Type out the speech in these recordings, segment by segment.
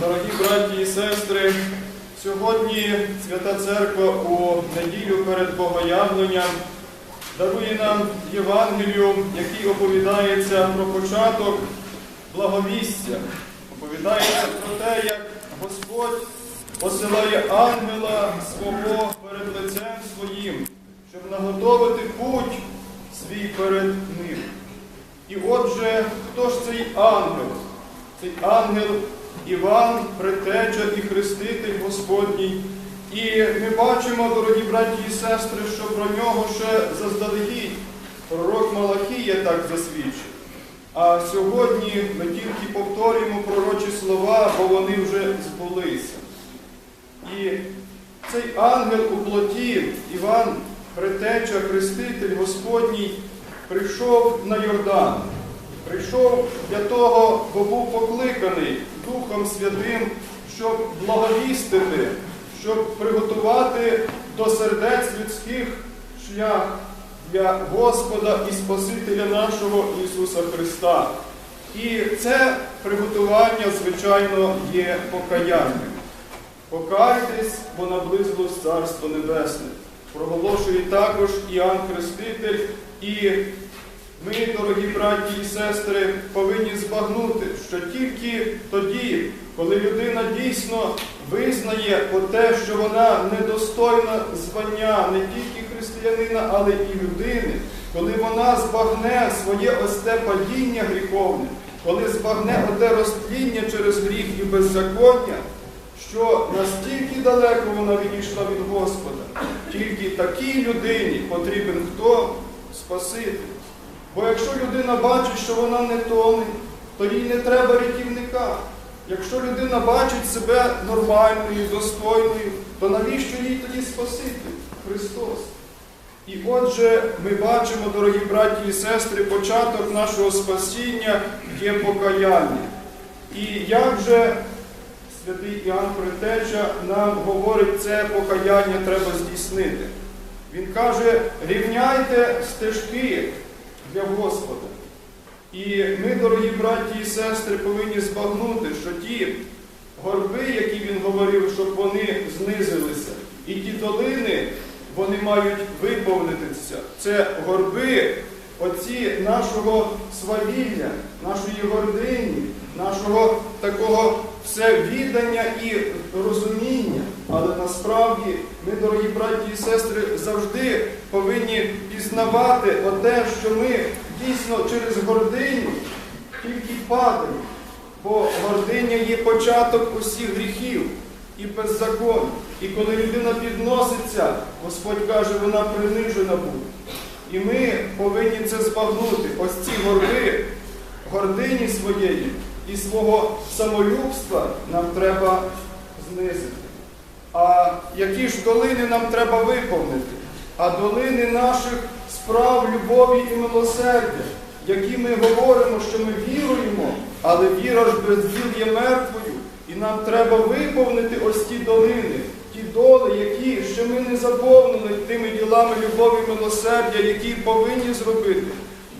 Дорогі браті і сестри, сьогодні Свята Церква у неділю перед Богоявленням дарує нам Євангелію, який оповідається про початок благовістя. Оповідається про те, як Господь посилає ангела свого перед лицем своїм, щоб наготовити путь свій перед ним. І отже, хто ж цей ангел? Цей ангел Іван, предтеча і хреститель Господній. І ми бачимо, дорогі браті і сестри, що про нього ще заздалегідь пророк Малахія так засвідчив. А сьогодні ми тільки повторюємо пророчі слова, бо вони вже збулися. І цей ангел у плоті, Іван, предтеча, хреститель Господній, прийшов на Йордан. Прийшов для того, бо був покликаний Духом Святим, щоб благовістити, щоб приготувати до сердець людських шлях для Господа і Спасителя нашого Ісуса Христа. І це приготування, звичайно, є покаянням. Покайтесь, бо наблизилось Царство Небесне. Проголошує також Іоанн Хреститель і ми, дорогі браті і сестри, повинні збагнути, що тільки тоді, коли людина дійсно визнає про те, що вона недостойна звання не тільки християнина, але і людини, коли вона збагне своє ось те падіння гріховне, коли збагне оте розтління через гріх і беззаконня, що настільки далеко вона відійшла від Господа, тільки такій людині потрібен хто? Спаситель. Бо якщо людина бачить, що вона не тоне, то їй не треба рятівника. Якщо людина бачить себе нормальною, достойною, то навіщо їй тоді Спаситель? Христос. І отже, ми бачимо, дорогі браті і сестри, початок нашого спасіння є покаяння. І як же святий Іоанн Предтеча нам говорить, це покаяння треба здійснити. Він каже, рівняйте стежки для Господа. І ми, дорогі браті і сестри, повинні збагнути, що ті горби, які він говорив, щоб вони знизилися, і ті долини, вони мають виповнитися. Це горби оці нашого свавілля, нашої гордині, нашого такого всевідання і розуміння. Але насправді ми, дорогі браті і сестри, завжди повинні пізнавати оте, що ми дійсно через гординю тільки падаємо. Бо гординя є початок усіх гріхів і беззаконь. І коли людина підноситься, Господь каже, вона принижена буде. І ми повинні це збагнути. Ось ці горби, гордині своєї і свого самолюбства нам треба знизити. А які ж долини нам треба виповнити? А долини наших справ, любові і милосердя, які ми говоримо, що ми віруємо, але віра ж без діл є мертвою. І нам треба виповнити ось ті долини, ті доли, які ще ми не заповнили тими ділами любові і милосердя, які повинні зробити.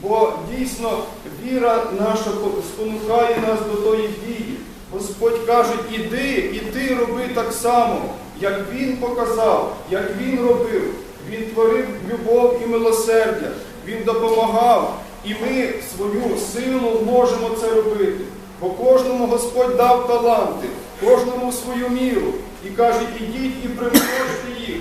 Бо дійсно віра наша спонукає нас до тої дії. Господь каже, іди, і ти роби так само, як Він показав, як Він робив. Він творив любов і милосердя, Він допомагав, і ми свою силу можемо це робити. Бо кожному Господь дав таланти, кожному свою міру. І каже, ідіть і примножте їх.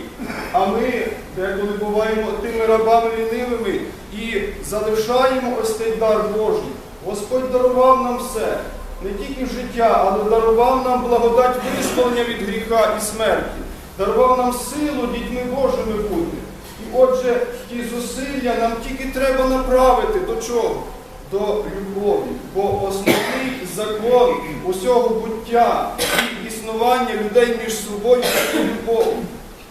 А ми, деколи буваємо тими рабами лінивими і залишаємо ось цей дар Божий. Господь дарував нам все, не тільки життя, але дарував нам благодать визволення від гріха і смерті, дарував нам силу дітьми Божими бути. І отже, ті зусилля нам тільки треба направити до чого? До любові. Бо основний закон усього буття і існування людей між собою це любов.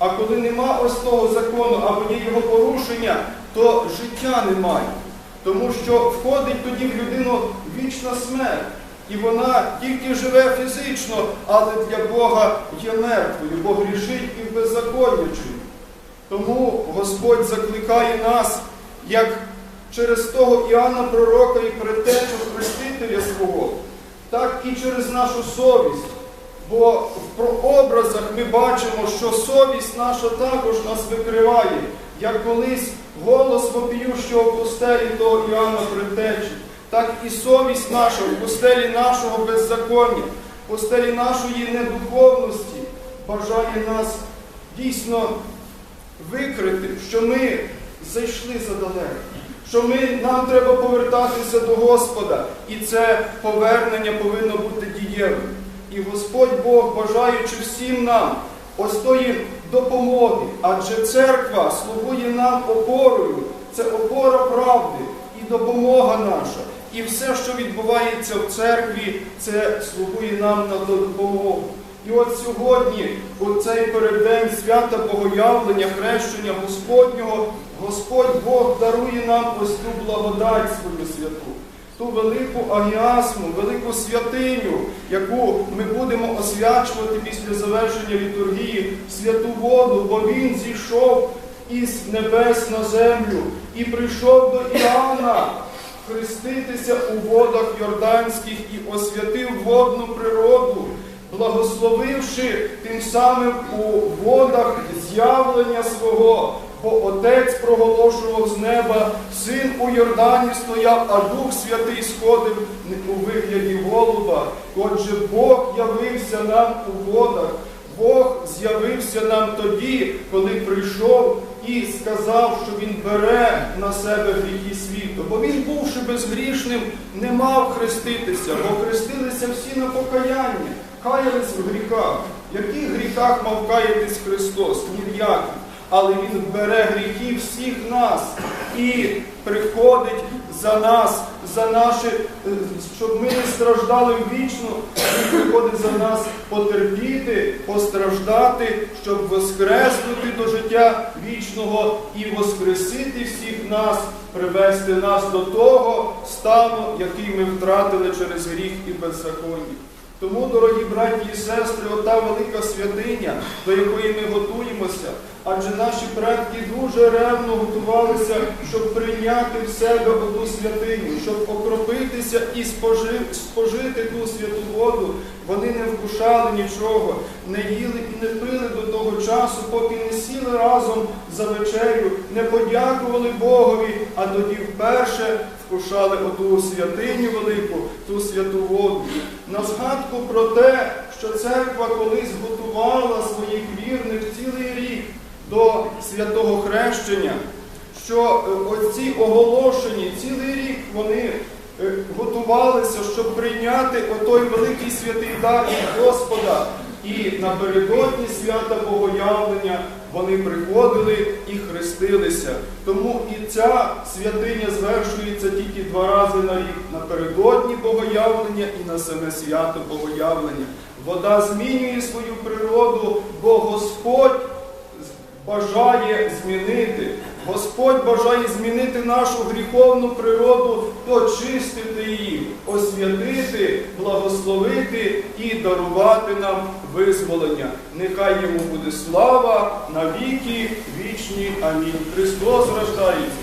А коли нема ось того закону або є його порушення, то життя немає. Тому що входить тоді в людину вічна смерть. І вона тільки живе фізично, але для Бога є мертвою, бо грішить і в беззаконня. Тому Господь закликає нас, як через того Іоанна Пророка і предтечу Хрестителя свого, так і через нашу совість. Бо в прообразах ми бачимо, що совість наша також нас викриває, як колись голос вопіющого в пустелі того Іоанна Предтечі, так і совість наша в пустелі нашого беззаконня, в пустелі нашої недуховності бажає нас дійсно викрити, що ми зайшли задалеко, що ми, нам треба повертатися до Господа, і це повернення повинно бути дієвим. І Господь Бог, бажаючи всім нам ось тої допомоги, адже церква слугує нам опорою, це опора правди і допомога наша. І все, що відбувається в церкві, це слугує нам на допомогу. І от сьогодні, у цей переддень свята Богоявлення, хрещення Господнього, Господь Бог дарує нам ось ту благодать свою святу, ту велику агіасму, велику святиню, яку ми будемо освячувати після завершення літургії, святу воду, бо Він зійшов із небес на землю і прийшов до Іоанна хреститися у водах Йорданських і освятив водну природу, благословивши тим самим у водах з'явлення свого. Бо Отець проголошував з неба, син у Йордані стояв, а Дух Святий сходив у вигляді голуба. Отже, Бог явився нам у водах. Бог з'явився нам тоді, коли прийшов і сказав, що Він бере на себе гріхи світу. Бо він, бувши безгрішним, не мав хреститися, бо хрестилися всі на покаяння, каялись в гріхах. В яких гріхах мав каятись Христос? Ні в яких. Але Він бере гріхи всіх нас і приходить за нас, за наші, е, щоб ми не страждали вічно, Він приходить за нас потерпіти, постраждати, щоб воскреснути до життя вічного і воскресити всіх нас, привести нас до того стану, який ми втратили через гріх і беззаконня. Тому, дорогі браті і сестри, ота велика святиня, до якої ми готуємося, адже наші предки дуже ревно готувалися, щоб прийняти в себе оту святиню, щоб окропитися і спожи- спожити ту святу воду. Вони не вкушали нічого, не їли і не пили до того часу, поки не сіли разом за вечерю, не подякували Богові, а тоді вперше вкушали оту святиню велику, ту святу воду. На згадку про те, що церква колись готувала своїх вірних цілий рік до святого хрещення, що е, оці оголошені цілий рік вони е, готувалися, щоб прийняти отой великий святий дар від Господа. І напередодні свята Богоявлення вони приходили і хрестилися. Тому і ця святиня звершується тільки два рази на рік напередодні Богоявлення і на саме свято Богоявлення. Вода змінює свою природу, бо Господь бажає змінити. Господь бажає змінити нашу гріховну природу, очистити її, освятити, благословити і дарувати нам визволення. Нехай йому буде слава на віки вічні. Амінь. Христос рождається.